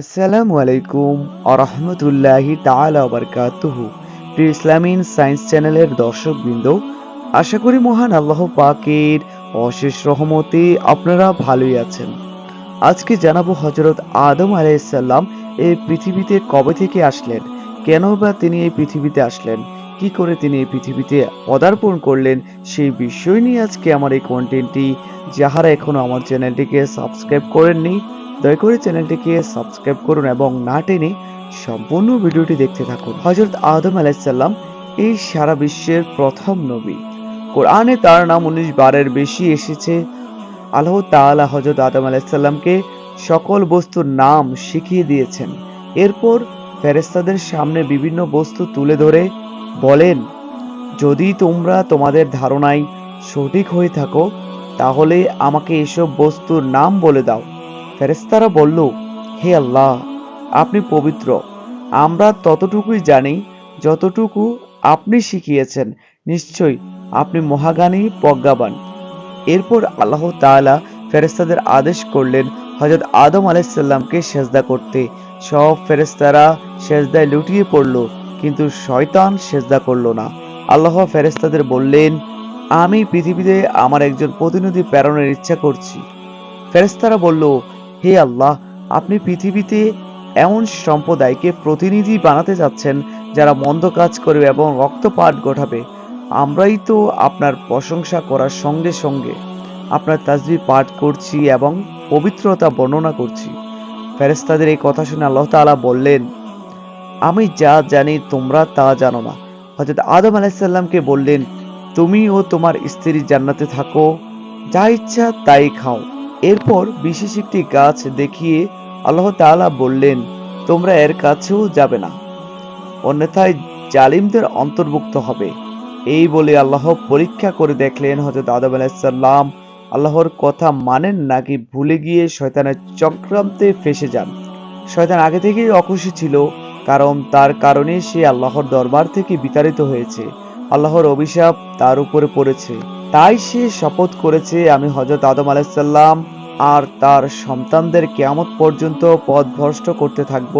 আসসালামু আলাইকুম আরহামতুল্লাহি তাআলা বারকাতুহু। প্রিয় ইসলামিন সায়েন্স চ্যানেলের দর্শকবৃন্দ, আশা করি মহান আল্লাহ পাকের অশেষ রহমতে আপনারা ভালোই আছেন। আজকে জানাব হজরত আদম আলাইসাল্লাম এই পৃথিবীতে কবে থেকে আসলেন? কেন বা তিনি এই পৃথিবীতে আসলেন? কি করে তিনি এই পৃথিবীতে পদার্পণ করলেন? সেই বিষয় নিয়ে আজকে আমার এই কন্টেন্টটি যাহারা এখনও আমার চ্যানেলটিকে সাবস্ক্রাইব করেননি দয়া করে চ্যানেলটিকে সাবস্ক্রাইব করুন এবং না টেনে সম্পূর্ণ ভিডিওটি দেখতে থাকুন। হজরত আদম আলাইসাল্লাম এই সারা বিশ্বের প্রথম নবী। কোরআনে তার নাম উনিশ বারের বেশি এসেছে। আল্লাহ তাআলা হজরত আদম আলাইসাল্লামকে সকল বস্তুর নাম শিখিয়ে দিয়েছেন। এরপর ফেরেস্তাদের সামনে বিভিন্ন বস্তু তুলে ধরে বলেন, যদি তোমরা তোমাদের ধারণায় সঠিক হয়ে থাকো, তাহলে আমাকে এসব বস্তুর নাম বলে দাও। ফেরেস্তারা বলল, হে আল্লাহ, আপনি পবিত্র। আমরা ততটুকুই জানি, যতটুকু আপনি শিখিয়েছেন। নিশ্চয়ই আপনি মহাগানী প্রজ্ঞাবান। এরপর আল্লাহ তাআলা ফেরেস্তাদের আদেশ করলেন হজরত আদম আলাইসাল্লামকে সেজদা করতে। সব ফেরেস্তারা সেজদায় লুটিয়ে পড়ল, কিন্তু শয়তান সেজদা করল না। আল্লাহ ফেরেস্তাদের বললেন, আমি পৃথিবীতে আমার একজন প্রতিনিধি প্রেরণের ইচ্ছা করছি। ফেরেস্তারা বলল হে আল্লাহ, আপনি পৃথিবীতে এমন সম্প্রদায়কে প্রতিনিধি বানাতে যাচ্ছেন যারা মন্দ কাজ করবে এবং রক্তপাত ঘটাবে। আমরাই তো আপনার প্রশংসা করার সঙ্গে সঙ্গে আপনার তাজবি পাঠ করছি এবং পবিত্রতা বর্ণনা করছি। ফেরেস্তাদের এই কথা শুনে আল্লাহ তাআলা বললেন, আমি যা জানি তোমরা তা জানো না। হযরত আদম আলাইসাল্লামকে বললেন, তুমি ও তোমার স্ত্রী জান্নাতে থাকো, যা ইচ্ছা তাই খাও। এরপর বিশেষ একটি গাছ দেখিয়ে আল্লাহ তাআলা বললেন, তোমরা এর কাছেও যাবে না। অন্যথায় জালিমদের অন্তর্ভুক্ত হবে। এই বলে আল্লাহ পরীক্ষা করে দেখলেন, হযরত আদম আলাইসাল্লাম আল্লাহর কথা মানেন নাকি ভুলে গিয়ে শয়তানের চক্রান্তে ফেসে যান। শয়তান আগে থেকেই অখুশি ছিল, কারণ তার কারণে সে আল্লাহর দরবার থেকে বিতাড়িত হয়েছে। আল্লাহর অভিশাপ তার উপরে পড়েছে। তাই সে শপথ করেছে, আমি হজরত আদম আলাইসাল্লাম আর তার সন্তানদের কেয়ামত পর্যন্ত পথভ্রষ্ট করতে থাকব,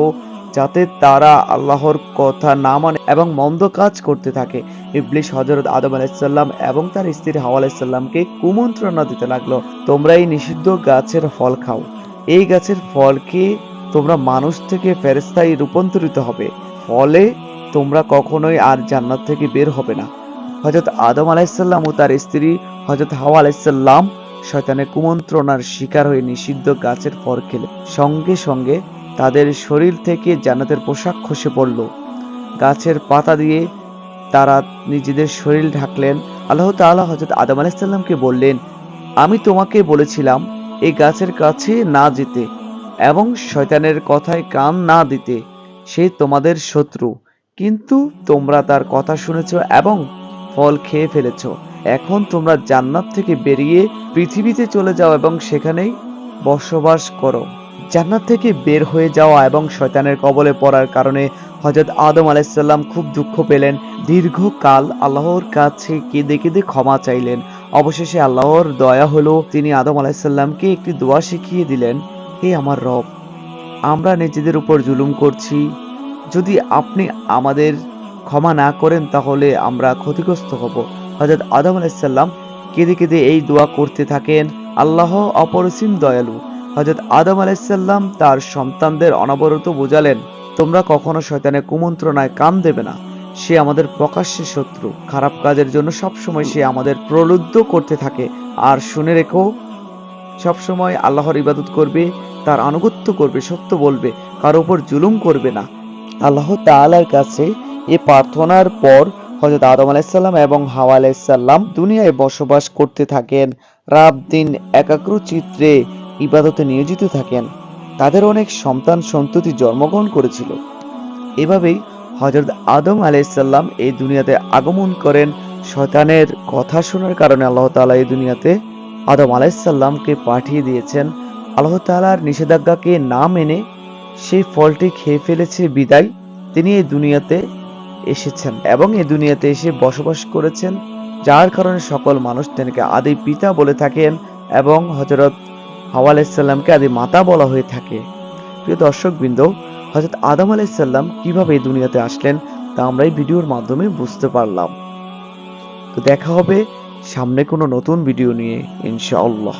যাতে তারা আল্লাহর কথা না মানে এবং মন্দ কাজ করতে থাকে। ইবলিশ হজরত আদম আলাইসাল্লাম এবং তার স্ত্রী হাওয়া আলাইসাল্লামকে কুমন্ত্রণা দিতে লাগল, তোমরা এই নিষিদ্ধ গাছের ফল খাও। এই গাছের ফল খেয়ে তোমরা মানুষ থেকে ফেরেস্তায় রূপান্তরিত হবে। ফলে তোমরা কখনোই আর জান্নাত থেকে বের হবে না। হজরত আদম আলাইসাল্লাম ও তার স্ত্রী হজরত হাওয়া আলাইসাল্লাম শয়তানের কুমন্ত্রণার শিকার হয়ে নিষিদ্ধ গাছের ফল খেলে। সঙ্গে সঙ্গে তাদের শরীর থেকে জান্নাতের পোশাক খসে পড়ল। গাছের পাতা দিয়ে তারা নিজেদের শরীর ঢাকলেন। আল্লাহ তাআলা হজরত আদম আলাইসাল্লামকে বললেন, আমি তোমাকে বলেছিলাম এই গাছের কাছে না যেতে এবং শয়তানের কথায় কান না দিতে। সে তোমাদের শত্রু, কিন্তু তোমরা তার কথা শুনেছ এবং ফল খেয়ে ফেলেছ। এখন তোমরা জান্নাত থেকে বেরিয়ে পৃথিবীতে চলে যাও এবং সেখানেই বসবাস করো। জান্নাত থেকে বের হয়ে যাওয়া এবং শয়তানের কবলে পড়ার কারণে হজরত আদম আলাইসাল্লাম খুব দুঃখ পেলেন। দীর্ঘকাল আল্লাহর কাছে কেঁদে কেঁদে ক্ষমা চাইলেন। অবশেষে আল্লাহর দয়া হলো তিনি আদম আলাইসাল্লামকে একটি দোয়া শিখিয়ে দিলেন, হে আমার রব, আমরা নিজেদের উপর জুলুম করছি। যদি আপনি আমাদের ক্ষমা না করেন তাহলে আমরা ক্ষতিগ্রস্ত হব। হজরত আদম আলাইসাল্লাম কেঁদে কেঁদে এই দোয়া করতে থাকেন, আল্লাহ অপরিসীম দয়ালু। হজরত আদম আলাইসাল্লাম তার সন্তানদের অনবরত বোঝালেন, তোমরা কখনো শয়তানের কুমন্ত্রণায় কান দেবে না। সে আমাদের প্রকাশ্যে শত্রু। খারাপ কাজের জন্য সবসময় সে আমাদের প্রলুব্ধ করতে থাকে। আর শুনে রেখো, সবসময় আল্লাহর ইবাদত করবে, তার আনুগত্য করবে, সত্য বলবে, কার উপর জুলুম করবে না। আল্লাহ তাআলার কাছে এ প্রার্থনার পর হযরত আদম আলাইসাল্লাম এবং হাওয়া আলাইসাল্লাম দুনিয়ায় বসবাস করতে থাকেন। রাত দিন একাগ্র চিত্রে ইবাদতে নিয়োজিত থাকেন। তাদের অনেক সন্তান সন্ততি জন্মগ্রহণ করেছিল। এভাবেই হযরত আদম আলাইসাল্লাম এই দুনিয়াতে আগমন করেন। শয়তানের কথা শোনার কারণে আল্লাহ তাআলা এই দুনিয়াতে আদম আলাইসাল্লামকে পাঠিয়ে দিয়েছেন। আল্লাহ তাআলার নিষেধাজ্ঞাকে না মেনে সেই ফলটি খেয়ে ফেলেছে বিদায়। তিনি এই দুনিয়াতে এসেছেন এবং এই দুনিয়াতে এসে বসবাস করেছেন, যার কারণে সকল মানুষ তাকে আদি পিতা বলে থাকেন এবং হজরত হাওয়া আলাইসাল্লামকে আদি মাতা বলা হয়ে থাকে। প্রিয় দর্শকবৃন্দ হজরত আদম আলাইসাল্লাম কীভাবে এই দুনিয়াতে আসলেন তা আমরা এই ভিডিওর মাধ্যমে বুঝতে পারলাম। তো দেখা হবে সামনে কোনো নতুন ভিডিও নিয়ে, ইনশাআল্লাহ।